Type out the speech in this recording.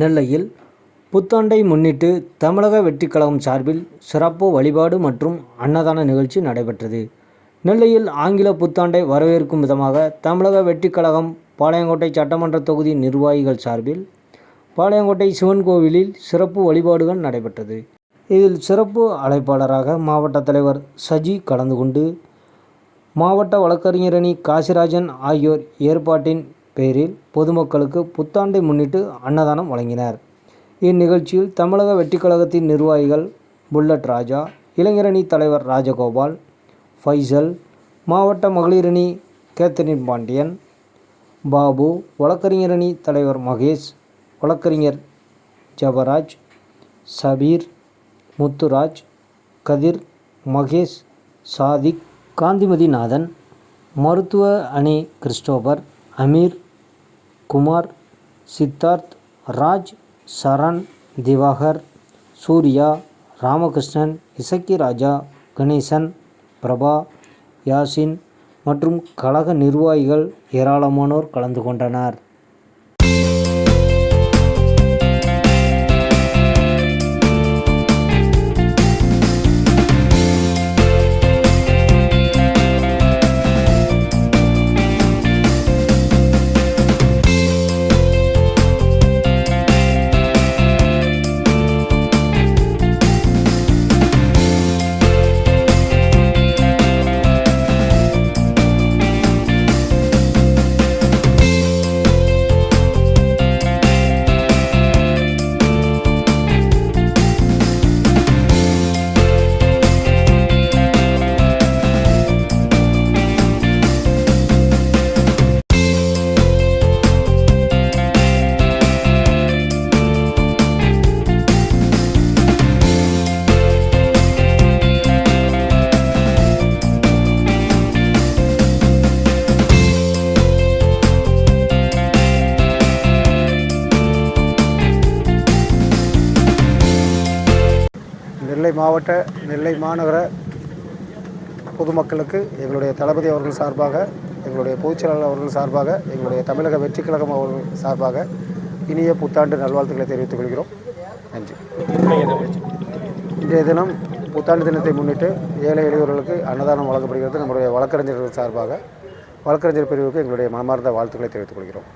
நெல்லையில் புத்தாண்டை முன்னிட்டு தமிழக வெற்றிக் கழகம் சார்பில் சிறப்பு வழிபாடு மற்றும் அன்னதான நிகழ்ச்சி நடைபெற்றது. நெல்லையில் ஆங்கில புத்தாண்டை வரவேற்கும் விதமாக தமிழக வெற்றிக் கழகம் பாளையங்கோட்டை சட்டமன்ற தொகுதி நிர்வாகிகள் சார்பில் பாளையங்கோட்டை சிவன் கோவிலில் சிறப்பு வழிபாடுகள் நடைபெற்றது. இதில் சிறப்பு அழைப்பாளராக மாவட்ட தலைவர் சஜி கலந்து கொண்டு மாவட்ட வழக்கறிஞரணி காசிராஜன் ஆகியோர் ஏற்பாட்டின் பேரில் பொதுமக்களுக்கு புத்தாண்டை முன்னிட்டு அன்னதானம் வழங்கினர். இந்நிகழ்ச்சியில் தமிழக வெட்டிக்கழகத்தின் நிர்வாகிகள் புல்லட் ராஜா, இளைஞரணி தலைவர் ராஜகோபால், ஃபைசல் மாவட்ட மகளிரணி கேத்தரின் பாண்டியன், பாபு, வழக்கறிஞரணி தலைவர் மகேஷ், வழக்கறிஞர் ஜவராஜ் சபீர், முத்துராஜ், கதிர், மகேஷ், சாதிக், காந்திமதிநாதன், மருத்துவ அணி கிறிஸ்டோபர், அமீர், குமார், சித்தார்த், ராஜ், சரண், திவாகர், சூர்யா, ராமகிருஷ்ணன், இசக்கிராஜா, கணேசன், பிரபா, யாசின் மற்றும் கழக நிர்வாகிகள் ஏராளமானோர் கலந்து கொண்டனர். நெல்லை மாவட்ட நெல்லை மாநகர பொதுமக்களுக்கு எங்களுடைய தளபதி அவர்கள் சார்பாக எங்களுடைய பொதுச்செயலாளர் அவர்கள் சார்பாக எங்களுடைய தமிழக வெற்றி கழகம் அவர்கள் சார்பாக இனிய புத்தாண்டு நல்வாழ்த்துக்களை தெரிவித்துக் கொள்கிறோம். நன்றி. இன்றைய தினம் புத்தாண்டு தினத்தை முன்னிட்டு ஏழை எளியவர்களுக்கு அன்னதானம் வழங்கப்படுகிறது. நம்முடைய வழக்கறிஞர்கள் சார்பாக வழக்கறிஞர் பிரிவுக்கு எங்களுடைய மனமார்ந்த வாழ்த்துக்களை தெரிவித்துக் கொள்கிறோம்.